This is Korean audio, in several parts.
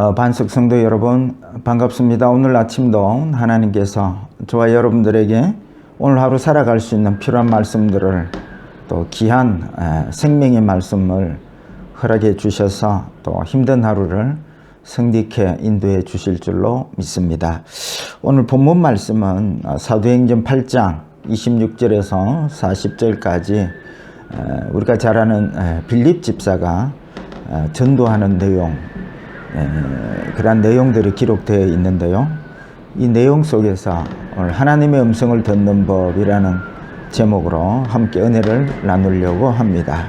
어, 반석 성도 여러분 반갑습니다. 오늘 아침도 하나님께서 저와 여러분들에게 오늘 하루 살아갈 수 있는 필요한 말씀들을 또 귀한 에, 생명의 말씀을 허락해 주셔서 또 힘든 하루를 성디케 인도해 주실 줄로 믿습니다. 오늘 본문 말씀은 어, 사도행전 8장 26절에서 40절까지 에, 우리가 잘 아는 에, 빌립 집사가 에, 전도하는 내용 에, 그러한 내용들이 기록되어 있는데요. 이 내용 속에서 오늘 하나님의 음성을 듣는 법이라는 제목으로 함께 은혜를 나누려고 합니다.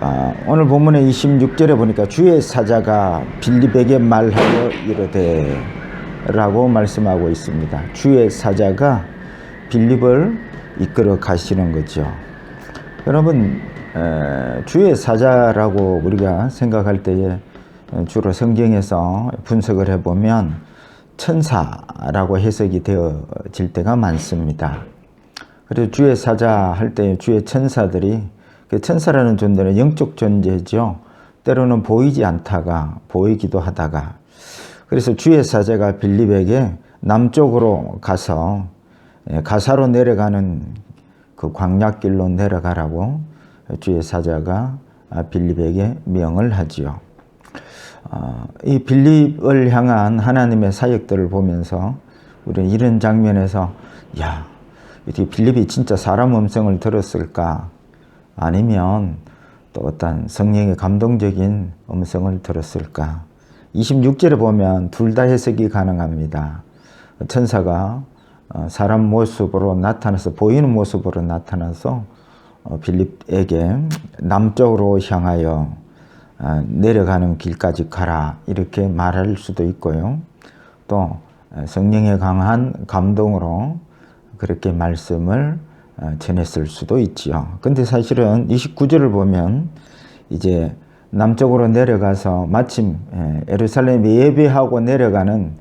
아, 오늘 본문의 26절에 보니까 주의 사자가 빌립에게 말하여 이르되 라고 말씀하고 있습니다. 주의 사자가 빌립을 이끌어 가시는 거죠. 여러분 에, 주의 사자라고 우리가 생각할 때에 주로 성경에서 분석을 해보면 천사라고 해석이 되어질 때가 많습니다. 그래서 주의 사자 할 때 주의 천사들이 그 천사라는 존재는 영적 존재죠. 때로는 보이지 않다가 보이기도 하다가 그래서 주의 사자가 빌립에게 남쪽으로 가서 예, 가사로 내려가는 그 광약길로 내려가라고 주의 사자가 빌립에게 명을 하지요. 어, 이 빌립을 향한 하나님의 사역들을 보면서 우리는 이런 장면에서 야, 이렇게 빌립이 진짜 사람 음성을 들었을까? 아니면 또 어떤 성령의 감동적인 음성을 들었을까? 26절에 보면 둘 다 해석이 가능합니다. 천사가 어, 사람 모습으로 나타나서 보이는 모습으로 나타나서 어, 빌립에게 남쪽으로 향하여 어, 내려가는 길까지 가라 이렇게 말할 수도 있고요. 또 성령의 강한 감동으로 그렇게 말씀을 전했을 수도 있지요. 근데 사실은 29절을 보면 이제 남쪽으로 내려가서 마침 에루살렘에 예배하고 내려가는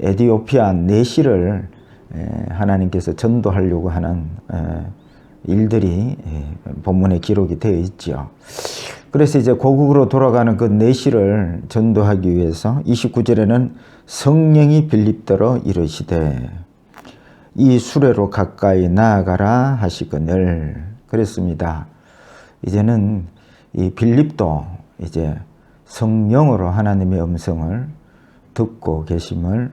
에디오피아 내시를 하나님께서 전도하려고 하는 일들이 본문에 기록이 되어 있죠. 그래서 이제 고국으로 돌아가는 그 내시를 전도하기 위해서 29절에는 성령이 빌립더러 이르시되 이 수레로 가까이 나아가라 하시거늘 그랬습니다. 이제는 이 빌립도 이제 성령으로 하나님의 음성을 듣고 계심을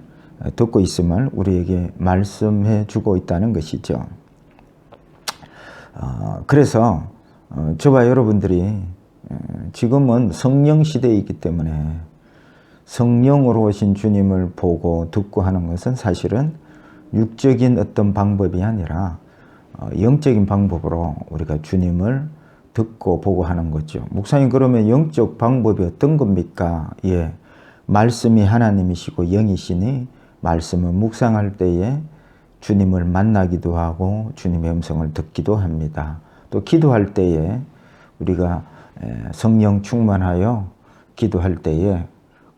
듣고 있음을 우리에게 말씀해 주고 있다는 것이죠. 어, 그래서 어, 저와 여러분들이 지금은 성령 시대이기 때문에 성령으로 오신 주님을 보고 듣고 하는 것은 사실은 육적인 어떤 방법이 아니라 어, 영적인 방법으로 우리가 주님을 듣고 보고 하는 거죠. 목사님 그러면 영적 방법이 어떤 겁니까? 예. 말씀이 하나님이시고 영이시니 말씀을 묵상할 때에 주님을 만나기도 하고 주님의 음성을 듣기도 합니다. 또 기도할 때에 우리가 성령 충만하여 기도할 때에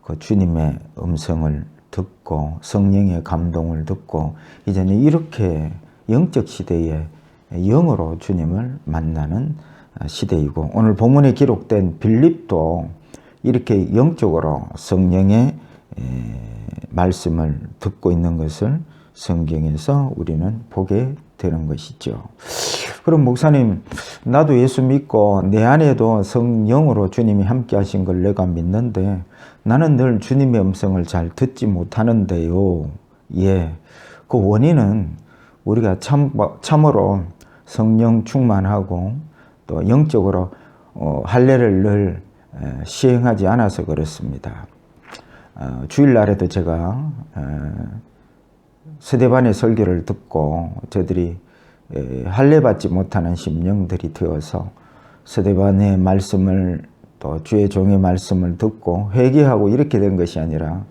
그 주님의 음성을 듣고 성령의 감동을 듣고 이제는 이렇게 영적 시대에 영으로 주님을 만나는 시대이고 오늘 본문에 기록된 빌립도 이렇게 영적으로 성령의 말씀을 듣고 있는 것을 성경에서 우리는 보게 되는 것이죠. 그럼 목사님, 나도 예수 믿고 내 안에도 성령으로 주님이 함께 하신 걸 내가 믿는데 나는 늘 주님의 음성을 잘 듣지 못하는데요. 예. 그 원인은 우리가 참, 참으로 성령 충만하고 또 영적으로 어, 할례를 늘 시행하지 않아서 그렇습니다. 어, 주일날에도 제가 세대반의 설교를 듣고 저들이 할례 받지 못하는 심령들이 되어서 세대반의 말씀을 또 주의 종의 말씀을 듣고 회개하고 이렇게 된 것이 아니라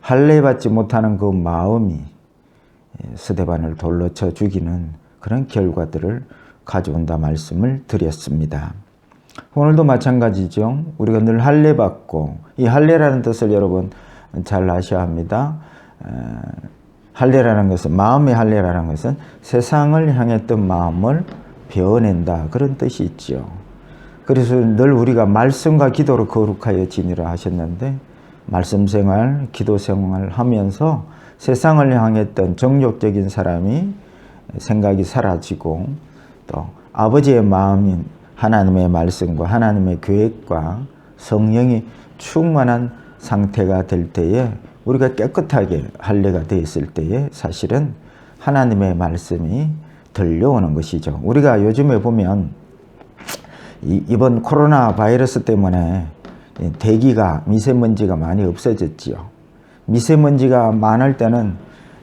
할례 받지 못하는 그 마음이 세대반을 돌로 쳐 죽이는 그런 결과들을 가져온다 말씀을 드렸습니다. 오늘도 마찬가지죠. 우리가 늘 할례 받고 이 할례라는 뜻을 여러분 잘 아셔야 합니다. 할례라는 것은 마음의 할례라는 것은 세상을 향했던 마음을 베어낸다 그런 뜻이 있죠. 그래서 늘 우리가 말씀과 기도로 거룩하여 지니라 하셨는데 말씀 생활, 기도 생활 하면서 세상을 향했던 정욕적인 사람이 생각이 사라지고 또 아버지의 마음인 하나님의 말씀과 하나님의 계획과 성령이 충만한 상태가 될 때에 우리가 깨끗하게 할례가 되었을 때에 사실은 하나님의 말씀이 들려오는 것이죠. 우리가 요즘에 보면 이- 이번 코로나 바이러스 때문에 이 대기가 미세먼지가 많이 없어졌지요. 미세먼지가 많을 때는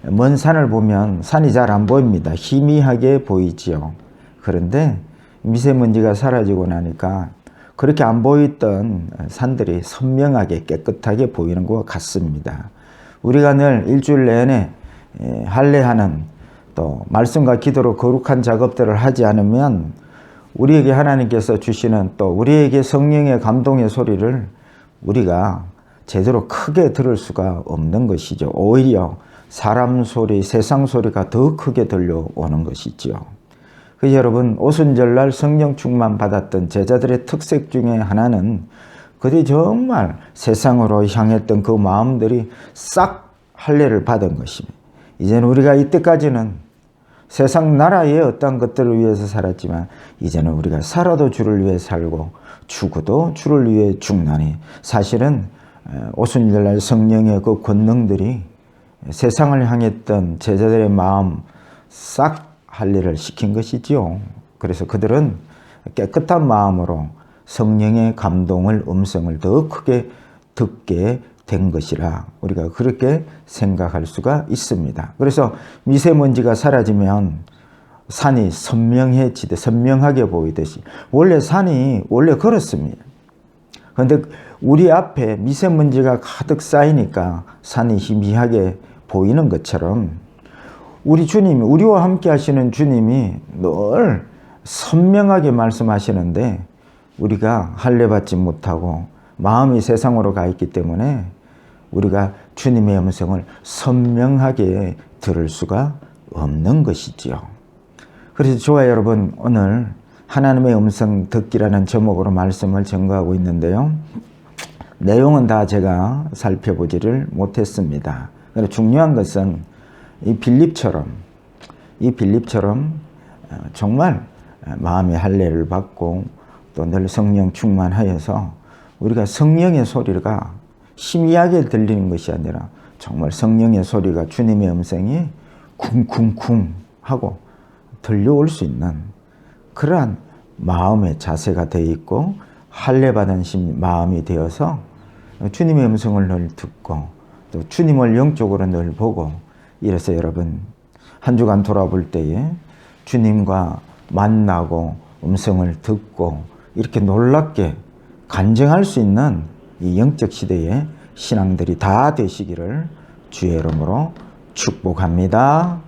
먼 산을 보면 산이 잘 안 보입니다. 희미하게 보이지요. 그런데 미세먼지가 사라지고 나니까 그렇게 안 보였던 산들이 선명하게 깨끗하게 보이는 것 같습니다. 우리가 늘 일주일 내내 에, 할례하는 또 말씀과 기도로 거룩한 작업들을 하지 않으면 우리에게 하나님께서 주시는 또 우리에게 성령의 감동의 소리를 우리가 제대로 크게 들을 수가 없는 것이죠. 오히려 사람 소리, 세상 소리가 더 크게 들려오는 것이죠. 그 여러분 오순절날 성령 충만 받았던 제자들의 특색 중에 하나는 그들이 정말 세상으로 향했던 그 마음들이 싹 할례를 받은 것입니다. 이제는 우리가 이때까지는 세상 나라의 어떤 것들을 위해서 살았지만 이제는 우리가 살아도 주를 위해 살고 죽어도 주를 위해 죽나니 사실은 오순절날 성령의 그 권능들이 세상을 향했던 제자들의 마음 싹 할례를 시킨 것이지요. 그래서 그들은 깨끗한 마음으로 성령의 감동을 음성을 더 크게 듣게 된 것이라 우리가 그렇게 생각할 수가 있습니다. 그래서 미세먼지가 사라지면 산이 선명해지듯 선명하게 보이듯이 원래 산이 원래 그렇습니다. 그런데 우리 앞에 미세먼지가 가득 쌓이니까 산이 희미하게 보이는 것처럼 우리 주님이 우리와 함께 하시는 주님이 늘 선명하게 말씀하시는데 우리가 할례 받지 못하고 마음이 세상으로 가 있기 때문에 우리가 주님의 음성을 선명하게 들을 수가 없는 것이지요. 그래서 좋아요 여러분 오늘 하나님의 음성 듣기라는 제목으로 말씀을 전거하고 있는데요. 내용은 다 제가 살펴보지를 못했습니다. 그런데 중요한 것은 이 빌립처럼 이 빌립처럼 어, 정말 마음의 할례를 받고 또 늘 성령 충만하여서 우리가 성령의 소리가 희미하게 들리는 것이 아니라 정말 성령의 소리가 주님의 음성이 쿵쿵쿵 하고 들려올 수 있는 그러한 마음의 자세가 되어 있고 할례 받은 심 마음이 되어서 주님의 음성을 늘 듣고 또 주님을 영적으로 늘 보고 이래서 여러분 한 주간 돌아볼 때에 주님과 만나고 음성을 듣고 이렇게 놀랍게 간증할 수 있는 이 영적 시대의 신앙들이 다 되시기를 주의 이름으로 축복합니다.